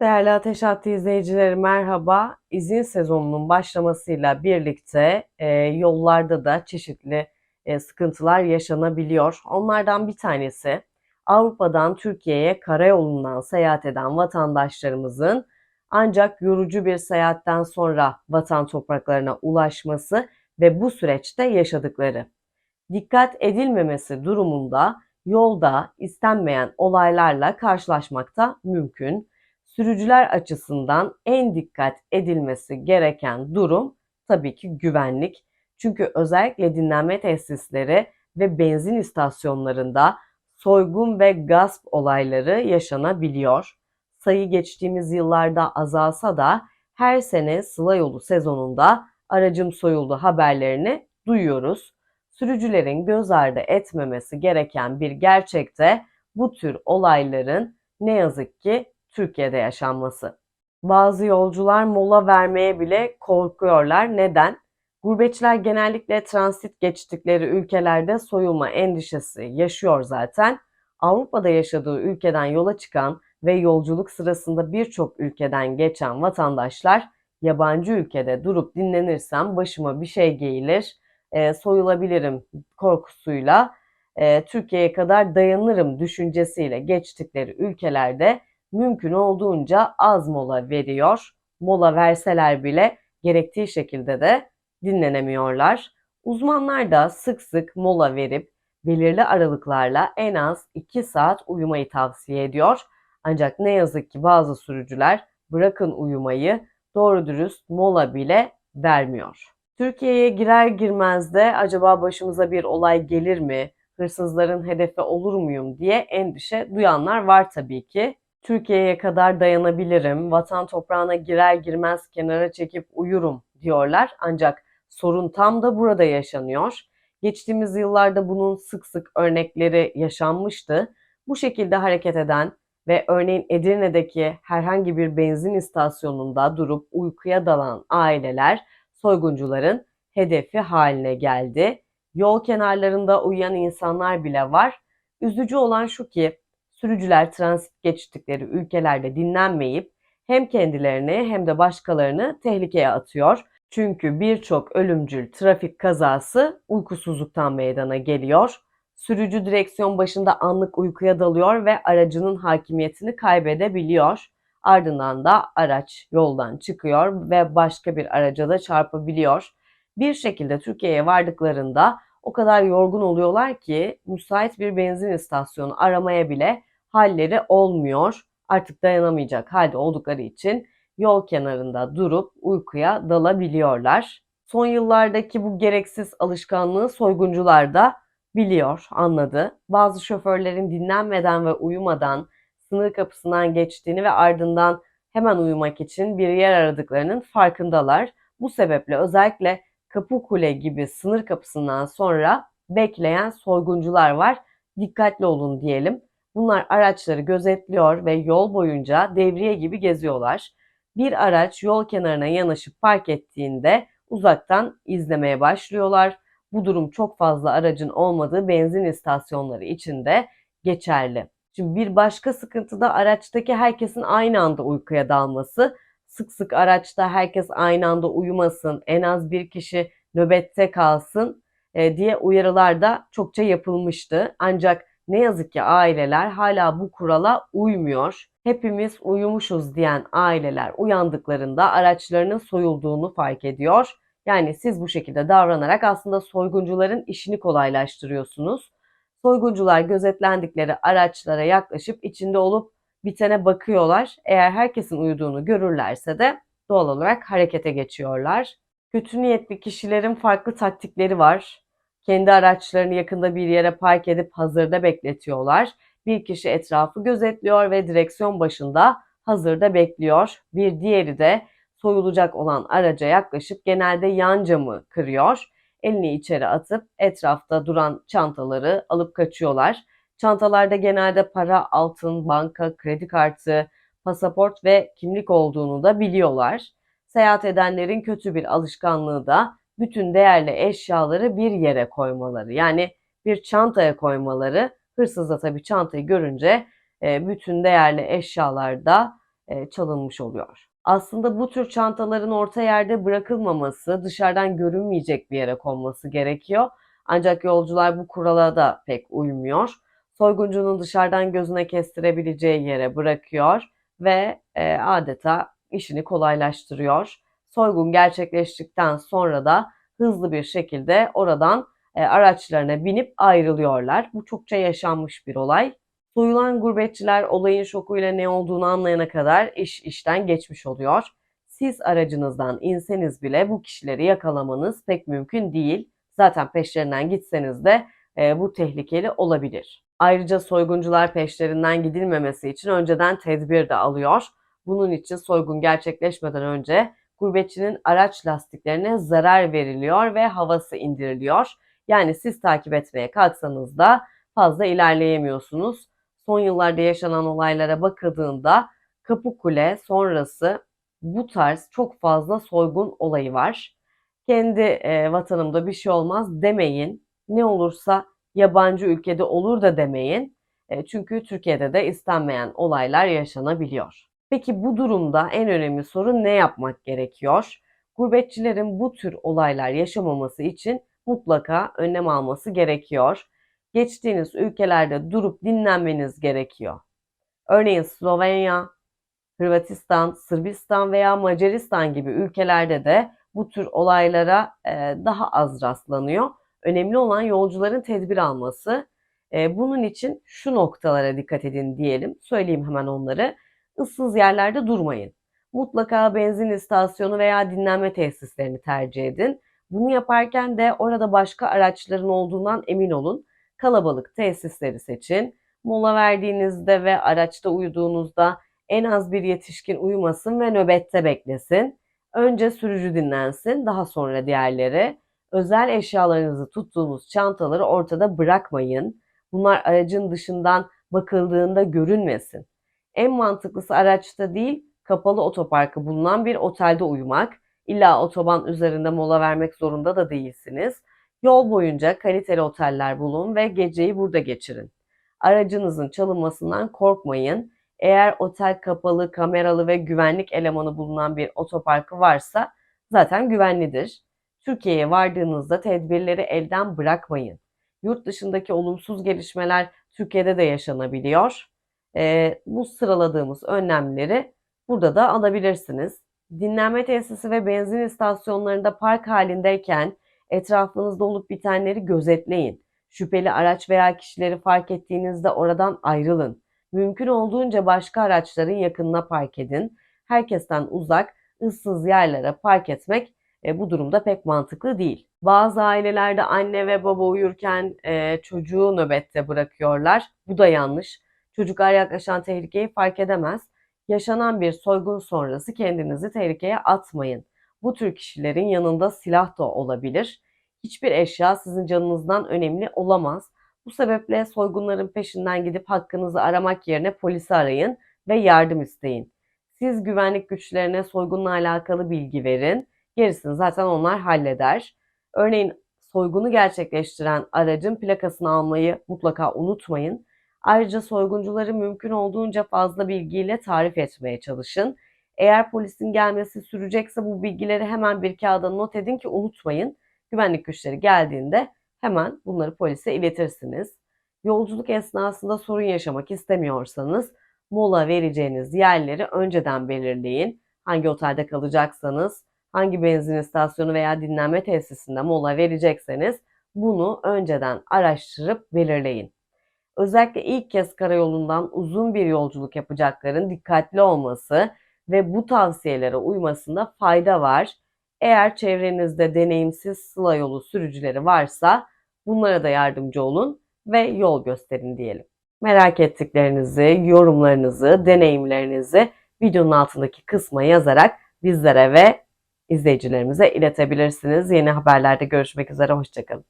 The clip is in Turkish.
Değerli Ateş Hattı izleyicileri merhaba. İzin sezonunun başlamasıyla birlikte e, yollarda da çeşitli e, sıkıntılar yaşanabiliyor. Onlardan bir tanesi Avrupa'dan Türkiye'ye karayolundan seyahat eden vatandaşlarımızın ancak yorucu bir seyahatten sonra vatan topraklarına ulaşması ve bu süreçte yaşadıkları. Dikkat edilmemesi durumunda yolda istenmeyen olaylarla karşılaşmakta mümkün sürücüler açısından en dikkat edilmesi gereken durum tabii ki güvenlik. Çünkü özellikle dinlenme tesisleri ve benzin istasyonlarında soygun ve gasp olayları yaşanabiliyor. Sayı geçtiğimiz yıllarda azalsa da her sene Sıla yolu sezonunda aracım soyuldu haberlerini duyuyoruz. Sürücülerin göz ardı etmemesi gereken bir gerçekte bu tür olayların ne yazık ki Türkiye'de yaşanması. Bazı yolcular mola vermeye bile korkuyorlar. Neden? Gurbetçiler genellikle transit geçtikleri ülkelerde soyulma endişesi yaşıyor zaten. Avrupa'da yaşadığı ülkeden yola çıkan ve yolculuk sırasında birçok ülkeden geçen vatandaşlar yabancı ülkede durup dinlenirsem başıma bir şey gelir, e, soyulabilirim korkusuyla e, Türkiye'ye kadar dayanırım düşüncesiyle geçtikleri ülkelerde mümkün olduğunca az mola veriyor. Mola verseler bile gerektiği şekilde de dinlenemiyorlar. Uzmanlar da sık sık mola verip belirli aralıklarla en az 2 saat uyumayı tavsiye ediyor. Ancak ne yazık ki bazı sürücüler bırakın uyumayı doğru dürüst mola bile vermiyor. Türkiye'ye girer girmez de acaba başımıza bir olay gelir mi? Hırsızların hedefi olur muyum diye endişe duyanlar var tabii ki. Türkiye'ye kadar dayanabilirim, vatan toprağına girer girmez kenara çekip uyurum diyorlar. Ancak sorun tam da burada yaşanıyor. Geçtiğimiz yıllarda bunun sık sık örnekleri yaşanmıştı. Bu şekilde hareket eden ve örneğin Edirne'deki herhangi bir benzin istasyonunda durup uykuya dalan aileler soyguncuların hedefi haline geldi. Yol kenarlarında uyuyan insanlar bile var. Üzücü olan şu ki sürücüler transit geçtikleri ülkelerde dinlenmeyip hem kendilerini hem de başkalarını tehlikeye atıyor. Çünkü birçok ölümcül trafik kazası uykusuzluktan meydana geliyor. Sürücü direksiyon başında anlık uykuya dalıyor ve aracının hakimiyetini kaybedebiliyor. Ardından da araç yoldan çıkıyor ve başka bir araca da çarpabiliyor. Bir şekilde Türkiye'ye vardıklarında o kadar yorgun oluyorlar ki müsait bir benzin istasyonu aramaya bile halleri olmuyor. Artık dayanamayacak halde oldukları için yol kenarında durup uykuya dalabiliyorlar. Son yıllardaki bu gereksiz alışkanlığı soyguncular da biliyor, anladı. Bazı şoförlerin dinlenmeden ve uyumadan sınır kapısından geçtiğini ve ardından hemen uyumak için bir yer aradıklarının farkındalar. Bu sebeple özellikle Kapıkule gibi sınır kapısından sonra bekleyen soyguncular var. Dikkatli olun diyelim. Bunlar araçları gözetliyor ve yol boyunca devriye gibi geziyorlar. Bir araç yol kenarına yanaşıp park ettiğinde uzaktan izlemeye başlıyorlar. Bu durum çok fazla aracın olmadığı benzin istasyonları için de geçerli. Şimdi bir başka sıkıntı da araçtaki herkesin aynı anda uykuya dalması. Sık sık araçta herkes aynı anda uyumasın, en az bir kişi nöbette kalsın e, diye uyarılar da çokça yapılmıştı. Ancak ne yazık ki aileler hala bu kurala uymuyor. Hepimiz uyumuşuz diyen aileler uyandıklarında araçlarının soyulduğunu fark ediyor. Yani siz bu şekilde davranarak aslında soyguncuların işini kolaylaştırıyorsunuz. Soyguncular gözetlendikleri araçlara yaklaşıp içinde olup bitene bakıyorlar. Eğer herkesin uyuduğunu görürlerse de doğal olarak harekete geçiyorlar. Kötü niyetli kişilerin farklı taktikleri var. Kendi araçlarını yakında bir yere park edip hazırda bekletiyorlar. Bir kişi etrafı gözetliyor ve direksiyon başında hazırda bekliyor. Bir diğeri de soyulacak olan araca yaklaşıp genelde yan camı kırıyor. Elini içeri atıp etrafta duran çantaları alıp kaçıyorlar. Çantalarda genelde para, altın, banka, kredi kartı, pasaport ve kimlik olduğunu da biliyorlar. Seyahat edenlerin kötü bir alışkanlığı da bütün değerli eşyaları bir yere koymaları. Yani bir çantaya koymaları. Hırsız da tabii çantayı görünce e, bütün değerli eşyalar da e, çalınmış oluyor. Aslında bu tür çantaların orta yerde bırakılmaması, dışarıdan görünmeyecek bir yere konması gerekiyor. Ancak yolcular bu kurala da pek uymuyor. Soyguncunun dışarıdan gözüne kestirebileceği yere bırakıyor ve e, adeta işini kolaylaştırıyor. Soygun gerçekleştikten sonra da hızlı bir şekilde oradan e, araçlarına binip ayrılıyorlar. Bu çokça yaşanmış bir olay. Soyulan gurbetçiler olayın şokuyla ne olduğunu anlayana kadar iş işten geçmiş oluyor. Siz aracınızdan inseniz bile bu kişileri yakalamanız pek mümkün değil. Zaten peşlerinden gitseniz de e, bu tehlikeli olabilir. Ayrıca soyguncular peşlerinden gidilmemesi için önceden tedbir de alıyor. Bunun için soygun gerçekleşmeden önce gurbetçinin araç lastiklerine zarar veriliyor ve havası indiriliyor. Yani siz takip etmeye kalksanız da fazla ilerleyemiyorsunuz. Son yıllarda yaşanan olaylara bakıldığında Kapıkule sonrası bu tarz çok fazla soygun olayı var. Kendi e, vatanımda bir şey olmaz demeyin. Ne olursa yabancı ülkede olur da demeyin. E, çünkü Türkiye'de de istenmeyen olaylar yaşanabiliyor. Peki bu durumda en önemli soru ne yapmak gerekiyor? Gurbetçilerin bu tür olaylar yaşamaması için mutlaka önlem alması gerekiyor. Geçtiğiniz ülkelerde durup dinlenmeniz gerekiyor. Örneğin Slovenya, Hırvatistan, Sırbistan veya Macaristan gibi ülkelerde de bu tür olaylara e, daha az rastlanıyor. Önemli olan yolcuların tedbir alması. E, bunun için şu noktalara dikkat edin diyelim. Söyleyeyim hemen onları. Issız yerlerde durmayın. Mutlaka benzin istasyonu veya dinlenme tesislerini tercih edin. Bunu yaparken de orada başka araçların olduğundan emin olun. Kalabalık tesisleri seçin. Mola verdiğinizde ve araçta uyuduğunuzda en az bir yetişkin uyumasın ve nöbette beklesin. Önce sürücü dinlensin, daha sonra diğerleri. Özel eşyalarınızı tuttuğunuz çantaları ortada bırakmayın. Bunlar aracın dışından bakıldığında görünmesin. En mantıklısı araçta değil, kapalı otoparkı bulunan bir otelde uyumak. İlla otoban üzerinde mola vermek zorunda da değilsiniz. Yol boyunca kaliteli oteller bulun ve geceyi burada geçirin. Aracınızın çalınmasından korkmayın. Eğer otel kapalı, kameralı ve güvenlik elemanı bulunan bir otoparkı varsa zaten güvenlidir. Türkiye'ye vardığınızda tedbirleri elden bırakmayın. Yurt dışındaki olumsuz gelişmeler Türkiye'de de yaşanabiliyor. Ee, bu sıraladığımız önlemleri burada da alabilirsiniz. Dinlenme tesisi ve benzin istasyonlarında park halindeyken etrafınızda olup bitenleri gözetleyin. Şüpheli araç veya kişileri fark ettiğinizde oradan ayrılın. Mümkün olduğunca başka araçların yakınına park edin. Herkesten uzak, ıssız yerlere park etmek e, bu durumda pek mantıklı değil. Bazı ailelerde anne ve baba uyurken e, çocuğu nöbette bırakıyorlar. Bu da yanlış. Çocuklar yaklaşan tehlikeyi fark edemez. Yaşanan bir soygun sonrası kendinizi tehlikeye atmayın. Bu tür kişilerin yanında silah da olabilir. Hiçbir eşya sizin canınızdan önemli olamaz. Bu sebeple soygunların peşinden gidip hakkınızı aramak yerine polisi arayın ve yardım isteyin. Siz güvenlik güçlerine soygunla alakalı bilgi verin. Gerisini zaten onlar halleder. Örneğin soygunu gerçekleştiren aracın plakasını almayı mutlaka unutmayın. Ayrıca soyguncuları mümkün olduğunca fazla bilgiyle tarif etmeye çalışın. Eğer polisin gelmesi sürecekse bu bilgileri hemen bir kağıda not edin ki unutmayın. Güvenlik güçleri geldiğinde hemen bunları polise iletirsiniz. Yolculuk esnasında sorun yaşamak istemiyorsanız mola vereceğiniz yerleri önceden belirleyin. Hangi otelde kalacaksanız, hangi benzin istasyonu veya dinlenme tesisinde mola verecekseniz bunu önceden araştırıp belirleyin. Özellikle ilk kez karayolundan uzun bir yolculuk yapacakların dikkatli olması ve bu tavsiyelere uymasında fayda var. Eğer çevrenizde deneyimsiz sıla yolu sürücüleri varsa bunlara da yardımcı olun ve yol gösterin diyelim. Merak ettiklerinizi, yorumlarınızı, deneyimlerinizi videonun altındaki kısma yazarak bizlere ve izleyicilerimize iletebilirsiniz. Yeni haberlerde görüşmek üzere, hoşçakalın.